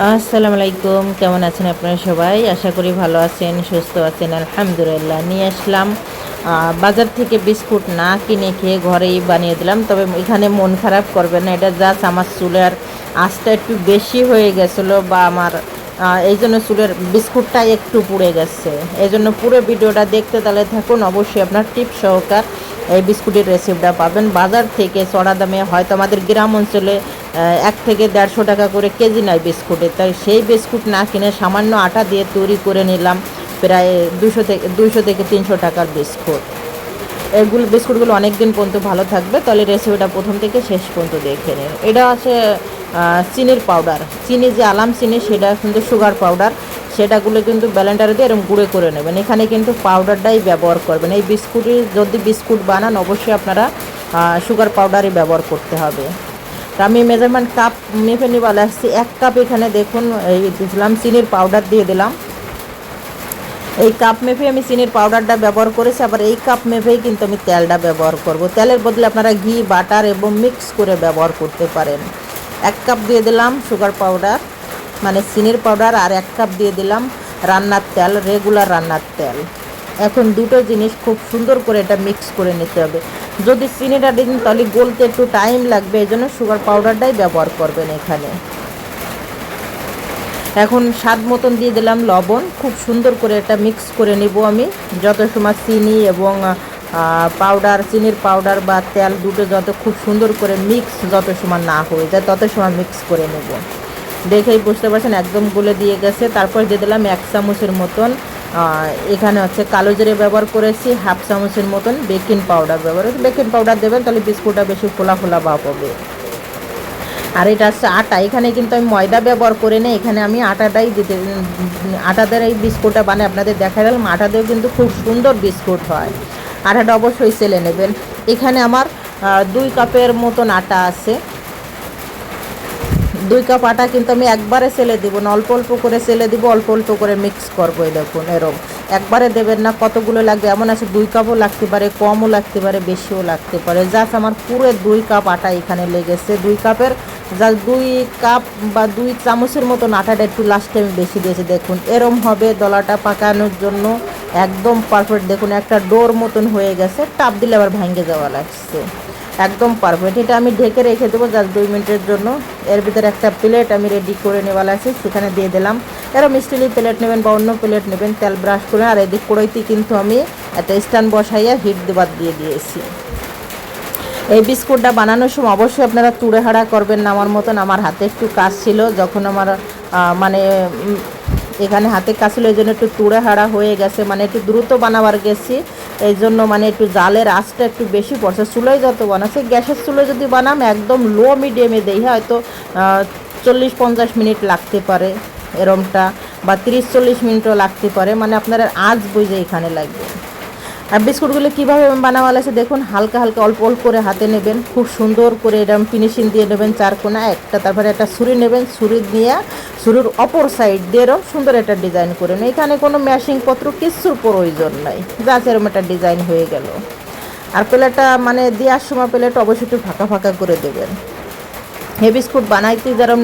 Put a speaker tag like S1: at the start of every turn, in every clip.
S1: আসসালামু আলাইকুম কেমন আছেন আপনারা সবাই? আশা করি ভালো আছেন, সুস্থ আছেন, আলহামদুলিল্লাহ। নিয়ে আসলাম বাজার থেকে বিস্কুট না কিনে খেয়ে ঘরেই বানিয়ে দিলাম, তবে এখানে মন খারাপ করবেন না, এটা জাস্ট আমার চুলের আঁচটা একটু বেশি হয়ে গেছিল বা আমার এই জন্য চুলের বিস্কুটটা একটু পুড়ে গেছে। এই জন্য পুরো ভিডিওটা দেখতে তাহলে থাকুন, অবশ্যই আপনার টিপ সহকার এই বিস্কুটের রেসিপিটা পাবেন। বাজার থেকে চড়া দামে হয়তো আমাদের গ্রাম অঞ্চলে এক থেকে দেড়শো টাকা করে কেজি নেয় বিস্কুটের তাই সেই বিস্কুট না কিনে সামান্য আটা দিয়ে তৈরি করে নিলাম প্রায় দুশো থেকে দুশো থেকে তিনশো টাকার বিস্কুট। এগুলো বিস্কুটগুলো অনেক দিন পর্যন্ত ভালো থাকবে। তাহলে রেসিপিটা প্রথম থেকে শেষ পর্যন্ত দেখে নিন। এটা আছে চিনির পাউডার চিনি যে আলাম চিনি, সেটা কিন্তু সুগার পাউডার সেটাগুলো কিন্তু ব্যালেন্ডারে দিয়ে এরকম গুঁড়ো করে নেবেন। এখানে কিন্তু পাউডারটাই ব্যবহার করবেন। এই বিস্কুটের যদি বিস্কুট বানান, অবশ্যই আপনারা সুগার পাউডারই ব্যবহার করতে হবে। তা আমি মেজারমেন্ট কাপ মেপে নিয়ে বলে আসছি এক কাপ এখানে দেখুন, এই দিলাম, চিনির পাউডার দিয়ে দিলাম। এই কাপ মেপে আমি চিনির পাউডারটা ব্যবহার করেছি, আবার এই কাপ মেপেই কিন্তু আমি তেলটা ব্যবহার করব। তেলের বদলে আপনারা ঘি বাটার এবং মিক্স করে ব্যবহার করতে পারেন। এক কাপ দিয়ে দিলাম সুগার পাউডার চিনির পাউডার আর এক কাপ দিয়ে দিলাম রান্নার তেল রেগুলার রান্নার তেল। এখন দুটো জিনিস খুব সুন্দর করে এটা মিক্স করে নিতে হবে। যদি চিনিটা দিন তাহলে গলতে একটু টাইম লাগবে, এই জন্য সুগার পাউডারটাই ব্যবহার করবেন এখানে। এখন স্বাদ মতন দিয়ে দিলাম লবণ। খুব সুন্দর করে এটা মিক্স করে নিব আমি। যত সময় চিনি এবং পাউডার চিনির পাউডার বা তেল দুটো যত খুব সুন্দর করে মিক্স যত সময় না হয়ে যায়, তত সময় মিক্স করে নেব। দেখেই বুঝতে পারছেন, একদম গুলে দিয়ে গেছে। তারপর দিয়ে দিলাম এক চামচের মতন এখানে হচ্ছে কালো জিরে ব্যবহার করেছি, হাফ চামচের মতন বেকিং পাউডার ব্যবহার বেকিং পাউডার দেবেন, তাহলে বিস্কুটটা বেশি ফোলা ফোলা ভাব হবে। আর এটা হচ্ছে আটা, এখানে কিন্তু আমি ময়দা ব্যবহার করে নিই, এখানে আমি আটাটাই দিতে আটা দ্বারা এই বিস্কুটটা বানাই আপনাদের দেখা গেলাম আটা দিয়েও কিন্তু খুব সুন্দর বিস্কুট হয়। আটাটা অবশ্যই সেলে নেবেন। এখানে আমার দুই কাপের মতন আটা আছে। দুই কাপ আটা কিন্তু আমি একবারে সেলে দিব না, অল্প অল্প করে সেলে দিব, অল্প অল্প করে মিক্স করব দেখুন এরকম একবারে দেবেন না, কতগুলো লাগবে? এমন আছে দুই কাপও লাগতে পারে, কমও লাগতে পারে, বেশিও লাগতে পারে। জাস্ট আমার পুরো দুই কাপ আটা এখানে লেগেছে। দুই কাপের জাস্ট দুই কাপ বা দুই চামচের মতন আটাটা একটু লাস্টে আমি বেশি দিয়েছি, দেখুন। এরম হবে দলাটা পাকানোর জন্য। একদম পারফেক্ট দেখুন একটা ডোর মতন হয়ে গেছে। টাপ দিলে আবার ভেঙে যাওয়া লাগছে। একদম পারফেক্ট এটা আমি ঢেকে রেখে দেবো জাস্ট দুই মিনিটের জন্য। এর ভিতরে একটা প্লেট আমি রেডি করে নেওয়া আছে, সেখানে দিয়ে দিলাম। এরম স্টিলের প্লেট নেবেন বা অন্য প্লেট নেবেন, তেল ব্রাশ করে। আর এদিক কড়াইতে কিন্তু আমি একটা স্ট্যান্ড বসাইয়া হিট দেবার দিয়ে দিয়েছি। এই বিস্কুটটা বানানোর সময় অবশ্যই আপনারা তুড়ে হাড়া করবেন না, আমার মতন। আমার হাতে একটু কাজ ছিল, যখন আমার মানে এখানে হাতে কাজ ছিল, এই জন্য একটু তুড়ে হাড়া হয়ে গেছে। মানে একটু দ্রুত বানাবার গেছি। এই জন্য মানে একটু জালের আঁচটা একটু বেশি পড়ছে। চুলোয় যত বানাচ্ছে, গ্যাসের চুলোয় যদি বানাম, একদম লো মিডিয়ামে দেই, হয়তো চল্লিশ পঞ্চাশ মিনিট লাগতে পারে এরমটা, বা তিরিশ চল্লিশ মিনিটও লাগতে পারে। মানে আপনার আজ বুঝে এখানে লাগবে। আর বিস্কুটগুলো কীভাবে বানাওয়া আছে দেখুন, হালকা হালকা অল্প অল্প করে হাতে নেবেন, খুব সুন্দর করে এরকম ফিনিশিং দিয়ে নেবেন চার কোনা, একটা তারপরে একটা ছুরি নেবেন, ছুরি নিয়ে ছুরির অপর সাইড দিয়ে এরকম সুন্দর একটা ডিজাইন করে নেন এখানে কোনো ম্যাশিং পত্র কিচ্ছুর প্রয়োজন নাই, জাস্ট এরকম একটা ডিজাইন হয়ে গেল। আর প্লেটটা মানে দেওয়ার সময় প্লেট অবশ্যই একটু ফাঁকা ফাঁকা করে দেবেন। হে বিস্কুট বানাইতে যেরকম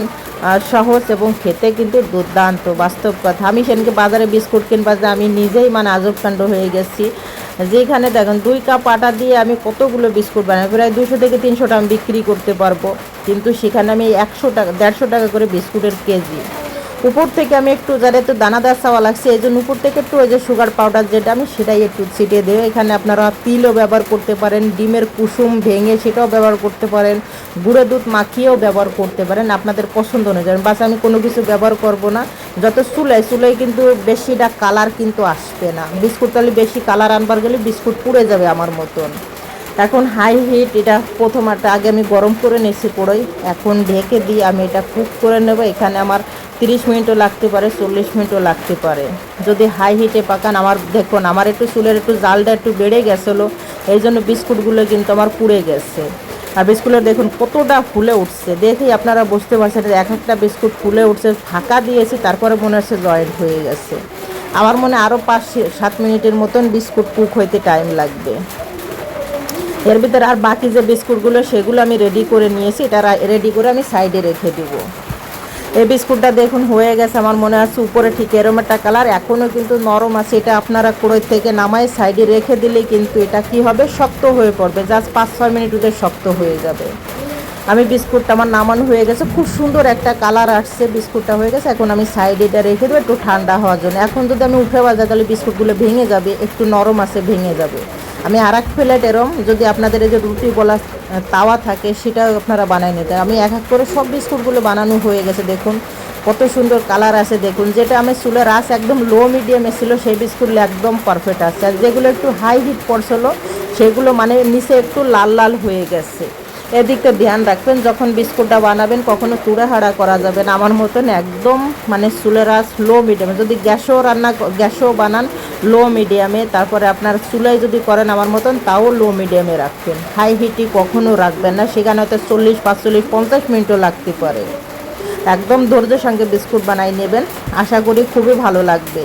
S1: সহজ এবং খেতে কিন্তু দুর্দান্ত, বাস্তব কথা। আমি সেদিনকে বাজারে বিস্কুট কিনবা যে আমি নিজেই মানে আজব কাণ্ড হয়ে গেছি। যেখানে দেখেন দুই কাপ আটা দিয়ে আমি কতগুলো বিস্কুট বানাই, প্রায় দুশো থেকে তিনশোটা আমি বিক্রি করতে পারব। কিন্তু সেখানে আমি একশো টাকা, দেড়শো টাকা করে বিস্কুটের কেজি। উপর থেকে আমি একটু যারা একটু দানাদার চাওয়া লাগছে, এই জন্য উপর থেকে একটু ওই যে সুগার পাউডার যেটা, আমি সেটাই একটু ছিটিয়ে দেবো এখানে আপনারা তিলও ব্যবহার করতে পারেন, ডিমের কুসুম ভেঙে সেটাও ব্যবহার করতে পারেন, গুঁড়ো দুধ মাখিয়েও ব্যবহার করতে পারেন, আপনাদের পছন্দ অনুযায়ী। বাস আমি কোনো কিছু ব্যবহার করব না। যত চুলাই চুলাই কিন্তু বেশিটা কালার কিন্তু আসবে না। বিস্কুট তাহলে বেশি কালার আনবার গেলে বিস্কুট পুড়ে যাবে আমার মতন। এখন হাই হিট এটা প্রথম একটা আগে আমি গরম করে নিয়েছি কড়াই। এখন ঢেকে দিয়ে আমি এটা কুক করে নেব। এখানে আমার তিরিশ মিনিটও লাগতে পারে, চল্লিশ মিনিটও লাগতে পারে। যদি হাই হিটে পাকান, আমার দেখুন, আমার একটু চুলের একটু জালটা একটু বেড়ে গেছিল, এই জন্য বিস্কুটগুলো কিন্তু আমার পুড়ে গেছে। আর বিস্কুটের দেখুন কতটা ফুলে উঠছে। দেখি আপনারা বুঝতে পারছেন এক একটা বিস্কুট ফুলে উঠছে, ফাঁকা দিয়েছি, তারপরে মনে হচ্ছে জয়েন্ট হয়ে গেছে। আমার মনে আরও পাঁচ, সাত মিনিটের মতন বিস্কুট কুক হইতে টাইম লাগবে। এর ভিতরে আর বাকি যে বিস্কুটগুলো, সেগুলো আমি রেডি করে নিয়েছি, এটা রেডি করে আমি সাইডে রেখে দিব। এই বিস্কুটটা দেখুন হয়ে গেছে, আমার মনে আছে উপরে ঠিক এরম একটা কালার। এখনও কিন্তু নরম আছে, এটা আপনারা কুড়োই থেকে নামায় সাইডে রেখে দিলে কিন্তু এটা কি হবে? শক্ত হয়ে পড়বে, জাস্ট পাঁচ ছয় মিনিট ওদের শক্ত হয়ে যাবে। আমি বিস্কুটটা আমার নামানো হয়ে গেছে, খুব সুন্দর একটা কালার আসছে, বিস্কুটটা হয়ে গেছে। এখন আমি সাইডে এটা রেখে দেবো, একটু ঠান্ডা হওয়ার জন্য। এখন যদি আমি উঠে বাজাই, তাহলে বিস্কুটগুলো ভেঙে যাবে, একটু নরম আছে, ভেঙে যাবে। আমি আর এক প্লেট এরম যদি আপনাদের এই যে রুটি বলা তাওয়া থাকে, সেটাও আপনারা বানাই নিতে। আমি এক এক করে সব বিস্কুটগুলো বানানো হয়ে গেছে, দেখুন। কত সুন্দর কালার আছে, দেখুন। যেটা আমি চুলের রাস একদম লো মিডিয়ামে ছিল, সেই বিস্কুটগুলো একদম পারফেক্ট আছে। আর যেগুলো একটু হাই হিট পড়ছিল সেগুলো মানে নিচে একটু লাল লাল হয়ে গেছে। এদিকটা ধ্যান রাখবেন, যখন বিস্কুটটা বানাবেন কখনো হাড়া করা যাবে না। আমার মতন একদম মানে চুলের আঁচ লো মিডিয়ামে যদি গ্যাসেও রান্না গ্যাসেও বানান লো মিডিয়ামে তারপরে আপনার চুলায় যদি করেন আমার মতন, তাও লো মিডিয়ামে রাখবেন। হাই হিটই কখনো রাখবেন না। সেখানে হয়তো চল্লিশ, পাঁচচল্লিশ, পঞ্চাশ মিনিটও লাগতে পারে। একদম ধৈর্যের সঙ্গে বিস্কুট বানাই নেবেন। আশা করি খুবই ভালো লাগবে।